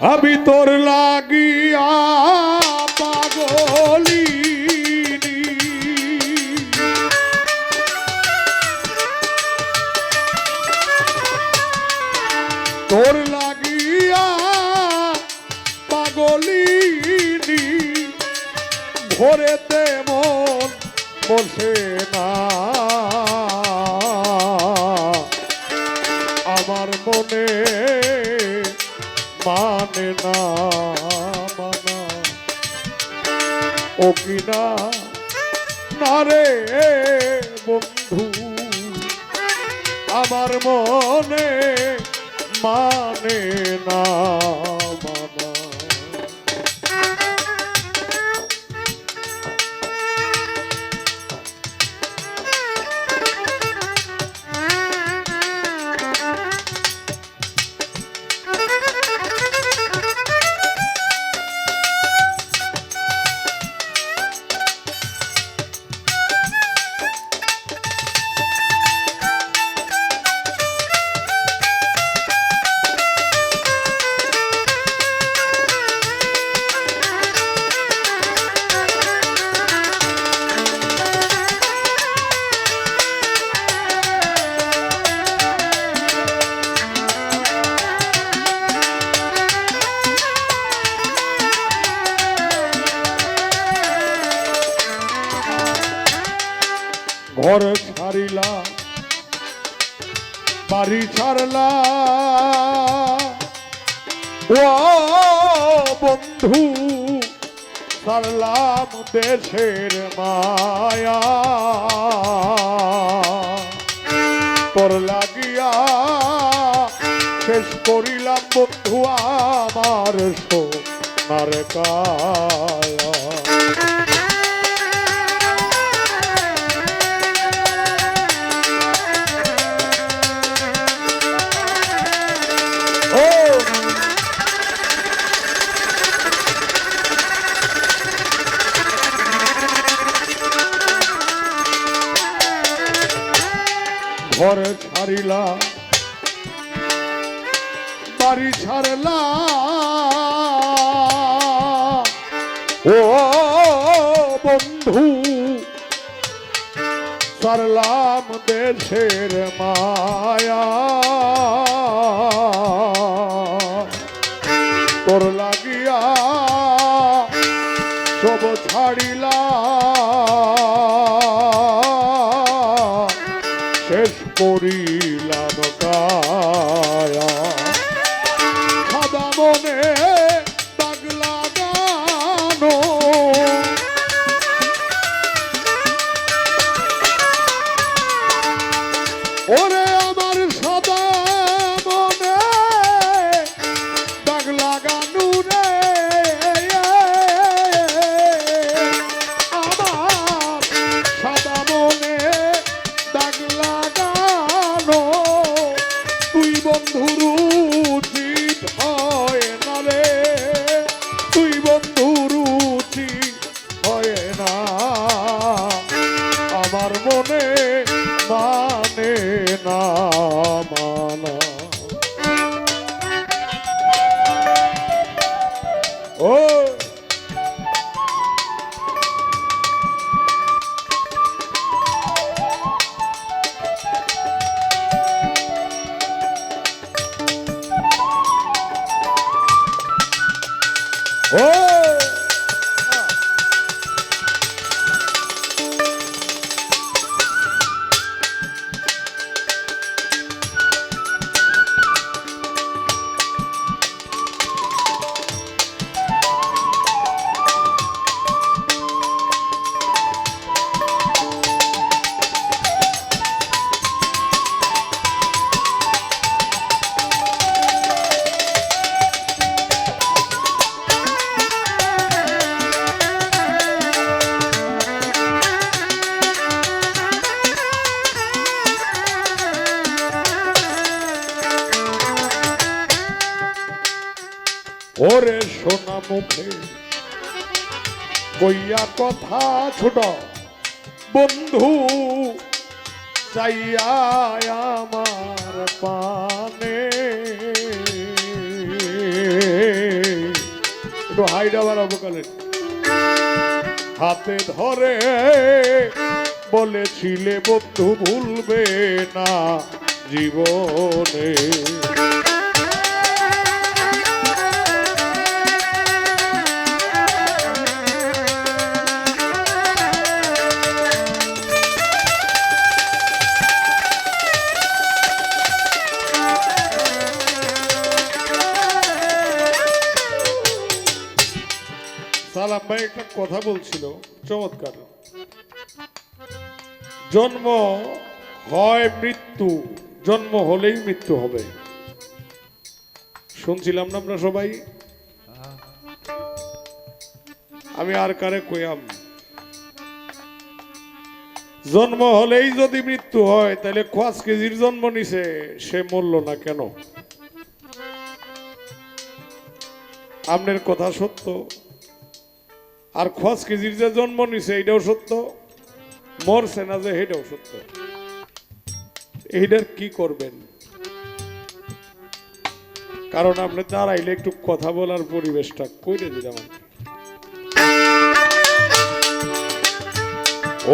আমি তোর লাগিয়া পাগলি তোর লাগিয়া পাগলিনি। ভোরেতে মন বসে না। আমার মনে মানে না মানা। ও কিনা? না রে বন্ধু। আমার মনে মানে না। ছাড়িলা বাড়ি ছাড়লা। ও বন্ধু, ছাড়লাম দেশের মায়া। তোর লাগিয়া শেষ করিলাম বন্ধু আমার সোনার কায়া বাড়ি ছাড়লা ও বন্ধু সারলাম দেশের মায়া। তোর লাগিয়া সব ছাড়িলা। শেষ করিলাম কায়া ওরে সোনা মুখে। কইয়া কথা ছোট, বন্ধু, চাইয়া আমার পানে। একটু হাইডা বাড়াবো কালেন হাতে ধরে বলেছিলে, বন্ধু ভুলবে না জীবনে। সালাম একটা কথা বলছিল, চমৎকার। জন্ম হয় মৃত্যু, জন্ম হলেই মৃত্যু হবে। শুনছিলাম না আমরা সবাই? আমি আর কারে কইয়াম? জন্ম হলেই যদি মৃত্যু হয়, তাহলে পাঁচ কেজির জন্ম নিছে, সে মরল না কেন? আপনার কথা সত্য। আর খস কেজির যে জন্ম নিছে এইটাও সত্য। মরছে না যে এটাও সত্য। এইটার কি করবেন? কারণ আপনি দাঁড়াইলে একটু কথা বলার পরিবেশটা করে দিলাম।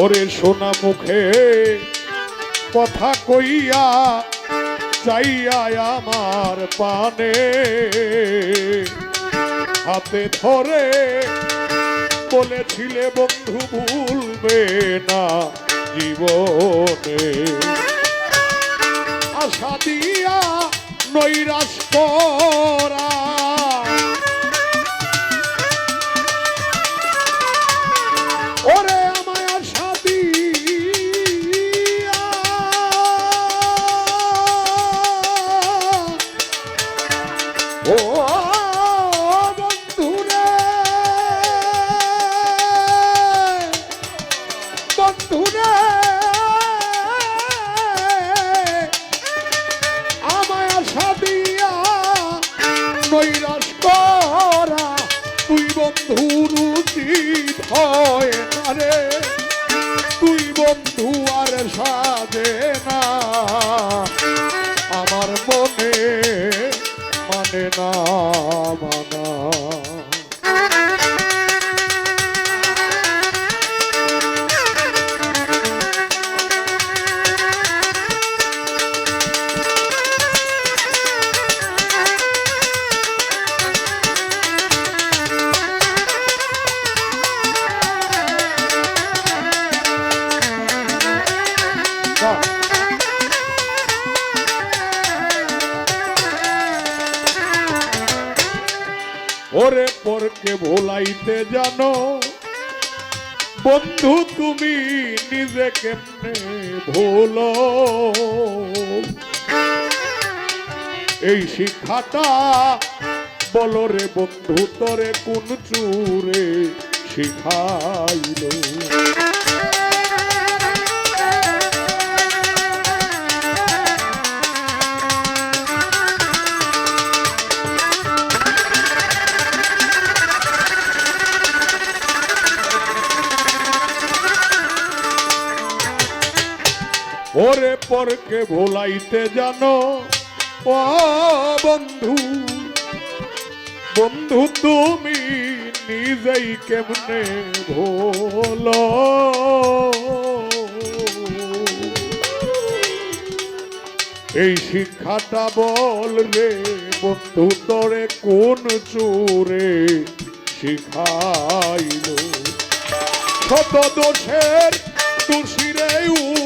ওরে সোনা মুখে কথা কইয়া চাইয়া আমার পানে, হাতে ধরে বলেছিলে বন্ধু ভুলবে না জীবনে। আশা দিয়া নৈরাশ করা ভোলাইতে জানো? বন্ধু, তুমি নিজে কেমনে ভোলো? এই শিক্ষাটা বলো রে বন্ধু, তোরে কোন চুরে শিখাইলো? ওরে পরকে ভোলাইতে জানো, ও বন্ধু। বন্ধু, তুমি নিজেই কেমনে ভোলো? এই শিক্ষাটা বল রে বন্ধু, তোরে কোন চোরে শিখাইলো? শত দোষের দোষীরে উকিল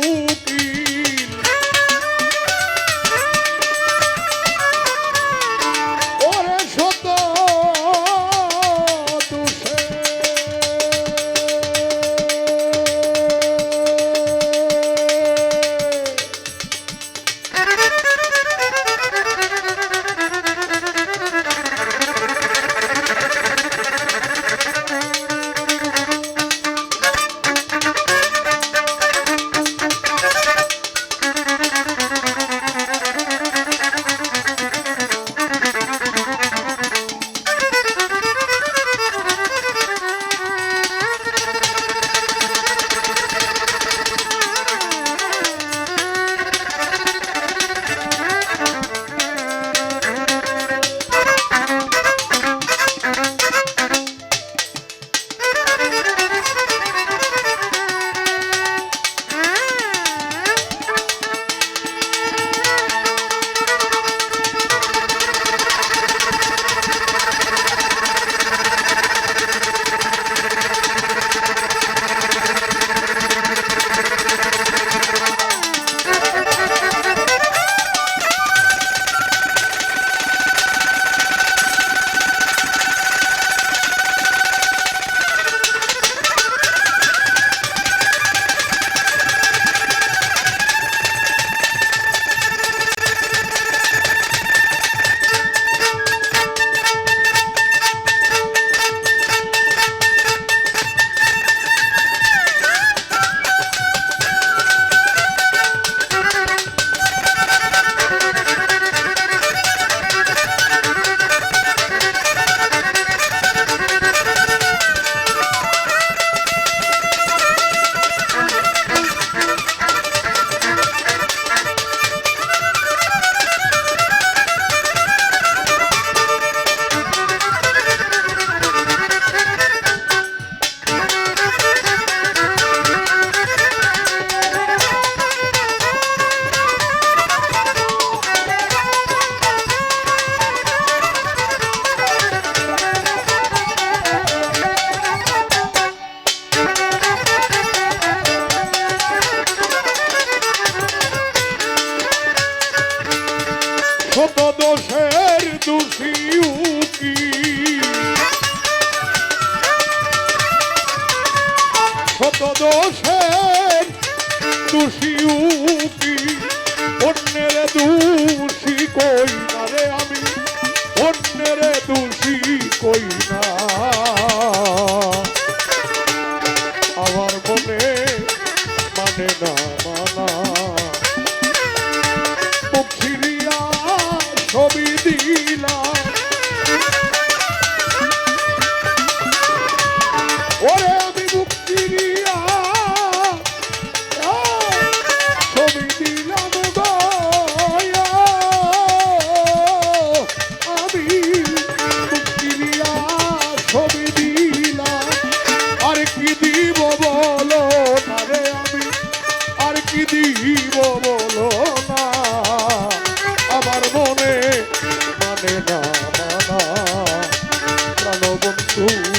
Ooh.